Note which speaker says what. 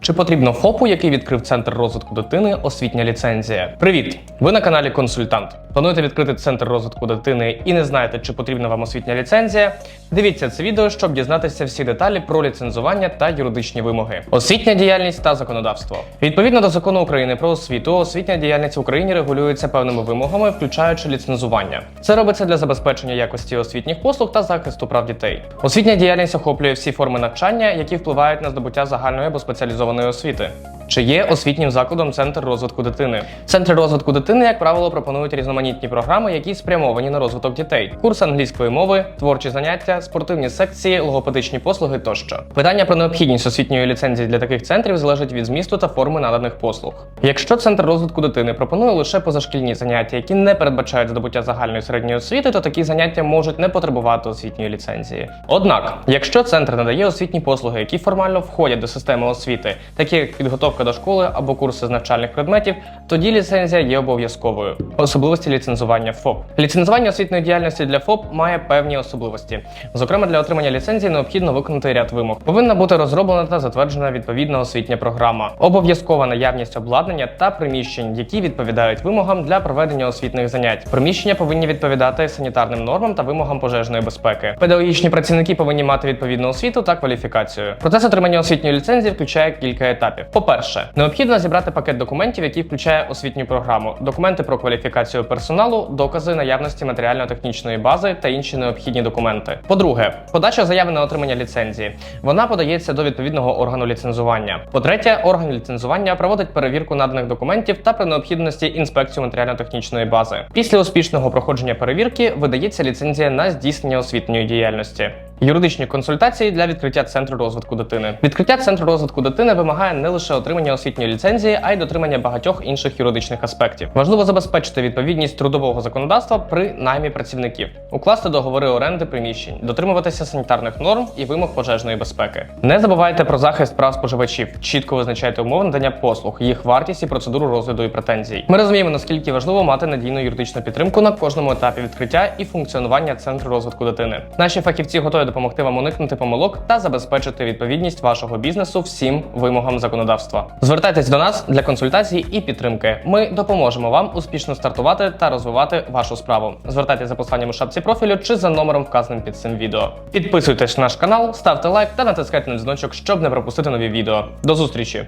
Speaker 1: Чи потрібно ФОПу, який відкрив центр розвитку дитини, освітня ліцензія? Привіт! Ви на каналі Консультант. Плануєте відкрити центр розвитку дитини і не знаєте, чи потрібна вам освітня ліцензія? Дивіться це відео, щоб дізнатися всі деталі про ліцензування та юридичні вимоги, освітня діяльність та законодавство. Відповідно до закону України про освіту, освітня діяльність в Україні регулюється певними вимогами, включаючи ліцензування. Це робиться для забезпечення якості освітніх послуг та захисту прав дітей. Освітня діяльність охоплює всі форми навчання, які впливають на здобуття загальної або спеціалізованої освіти. Чи є освітнім закладом центр розвитку дитини? Центри розвитку дитини, як правило, пропонують різноманітні програми, які спрямовані на розвиток дітей: курс англійської мови, творчі заняття, спортивні секції, логопедичні послуги тощо. Питання про необхідність освітньої ліцензії для таких центрів залежить від змісту та форми наданих послуг. Якщо центр розвитку дитини пропонує лише позашкільні заняття, які не передбачають здобуття загальної середньої освіти, то такі заняття можуть не потребувати освітньої ліцензії. Однак, якщо центр надає освітні послуги, які формально входять до системи освіти, такі як підготовка до школи або курси з навчальних предметів, тоді ліцензія є обов'язковою. Особливості ліцензування ФОП. Ліцензування освітньої діяльності для ФОП має певні особливості. Зокрема, для отримання ліцензії необхідно виконати ряд вимог. Повинна бути розроблена та затверджена відповідна освітня програма, обов'язкова наявність обладнання та приміщень, які відповідають вимогам для проведення освітних занять. Приміщення повинні відповідати санітарним нормам та вимогам пожежної безпеки. Педагогічні працівники повинні мати відповідну освіту та кваліфікацію. Процес отримання освітньої ліцензії включає кілька етапів. По-перше, необхідно зібрати пакет документів, який включає освітню програму, документи про кваліфікацію персоналу, докази наявності матеріально-технічної бази та інші необхідні документи. По-друге, подача заяви на отримання ліцензії. Вона подається до відповідного органу ліцензування. По-третє, орган ліцензування проводить перевірку наданих документів та при необхідності інспекцію матеріально-технічної бази. Після успішного проходження перевірки видається ліцензія на здійснення освітньої діяльності. Юридичні консультації для відкриття центру розвитку дитини. Відкриття центру розвитку дитини вимагає не лише отримання освітньої ліцензії, а й дотримання багатьох інших юридичних аспектів. Важливо забезпечити відповідність трудового законодавства при наймі працівників, укласти договори оренди приміщень, дотримуватися санітарних норм і вимог пожежної безпеки. Не забувайте про захист прав споживачів, чітко визначайте умови надання послуг, їх вартість і процедуру розгляду і претензій. Ми розуміємо, наскільки важливо мати надійну юридичну підтримку на кожному етапі відкриття і функціонування центру розвитку дитини. Наші фахівці готові допомогти вам уникнути помилок та забезпечити відповідність вашого бізнесу всім вимогам законодавства. Звертайтесь до нас для консультацій і підтримки. Ми допоможемо вам успішно стартувати та розвивати вашу справу. Звертайтесь за посланням у шапці профілю чи за номером, вказаним під цим відео. Підписуйтесь на наш канал, ставте лайк та натискайте на дзвіночок, щоб не пропустити нові відео. До зустрічі!